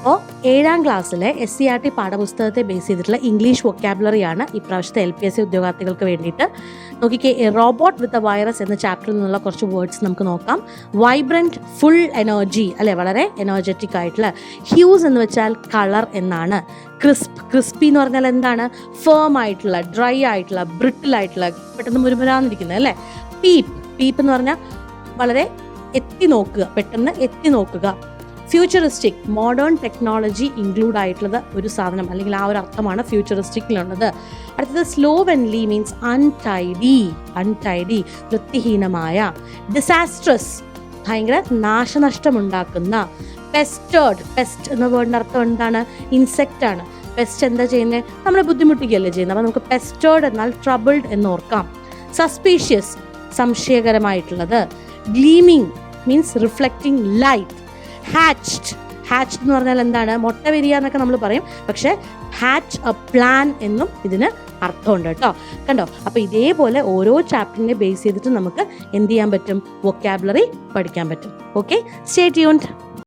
അപ്പോൾ ഏഴാം ക്ലാസ്സിലെ എസ് സി ആർ ടി പാഠപുസ്തകത്തെ ബേസ് ചെയ്തിട്ടുള്ള ഇംഗ്ലീഷ് വൊക്കാബുലറിയാണ് ഇപ്രാവശ്യത്തെ എൽ പി എസ് സി ഉദ്യോഗാർത്ഥികൾക്ക് വേണ്ടിയിട്ട്. നോക്കിക്കേ റോബോട്ട് വിത്ത് എ വൈറസ് എന്ന ചാപ്റ്ററിൽ നിന്നുള്ള കുറച്ച് വേർഡ്സ് നമുക്ക് നോക്കാം. വൈബ്രന്റ് ഫുൾ എനർജി അല്ലെ? വളരെ എനർജറ്റിക് ആയിട്ടുള്ള ഹ്യൂസ് എന്ന് വെച്ചാൽ കളർ എന്നാണ്. ക്രിസ്പ് ക്രിസ്പി എന്ന് പറഞ്ഞാൽ എന്താണ്? ഫേം ആയിട്ടുള്ള ഡ്രൈ ആയിട്ടുള്ള ബ്രിട്ടിൽ ആയിട്ടുള്ള പെട്ടെന്ന് മുരുമുരാന്നിരിക്കുന്നത് അല്ലേ? പീപ്പ് പീപ്പ് എന്ന് പറഞ്ഞാൽ വളരെ എത്തി നോക്കുക പെട്ടെന്ന് എത്തി നോക്കുക. ഫ്യൂച്ചറിസ്റ്റിക് മോഡേൺ ടെക്നോളജി ഇൻക്ലൂഡ് ആയിട്ടുള്ളത് ഒരു സാധനം അല്ലെങ്കിൽ ആ ഒരു അർത്ഥമാണ് ഫ്യൂച്ചറിസ്റ്റിക്കിലുള്ളത് അടുത്തത് slow slovenly means untidy untidy വൃത്തിഹീനമായ ഡിസാസ്ട്രസ് ഭയങ്കര നാശനഷ്ടമുണ്ടാക്കുന്ന പെസ്റ്റേർഡ് പെസ്റ്റ് എന്ന വേർഡിന്റെ അർത്ഥം എന്താണ്? ഇൻസെക്റ്റ് ആണ്. പെസ്റ്റ് എന്താ ചെയ്യുന്നത് നമ്മളെ ബുദ്ധിമുട്ടിക്കുകയല്ലേ ചെയ്യുന്നത് അപ്പോൾ നമുക്ക് പെസ്റ്റേർഡ് എന്നാൽ ട്രബിൾഡ് എന്ന് ഓർക്കാം suspicious സംശയകരമായിട്ടുള്ളത്. Gleaming means reflecting light hatched hatched എന്ന് പറഞ്ഞാൽ എന്താണ്? മുട്ട വിരിയ എന്നൊക്കെ നമ്മൾ പറയും. പക്ഷേ ഹാച്ച് എ പ്ലാൻ എന്നും ഇതിന് അർത്ഥമുണ്ട് കേട്ടോ. കണ്ടോ? അപ്പോൾ ഇതേപോലെ ഓരോ ചാപ്റ്ററിനെ ബേസ് ചെയ്തിട്ട് നമുക്ക് എന്ത് ചെയ്യാൻ പറ്റും? വൊക്കാബുലറി പഠിക്കാൻ പറ്റും. Okay stay tuned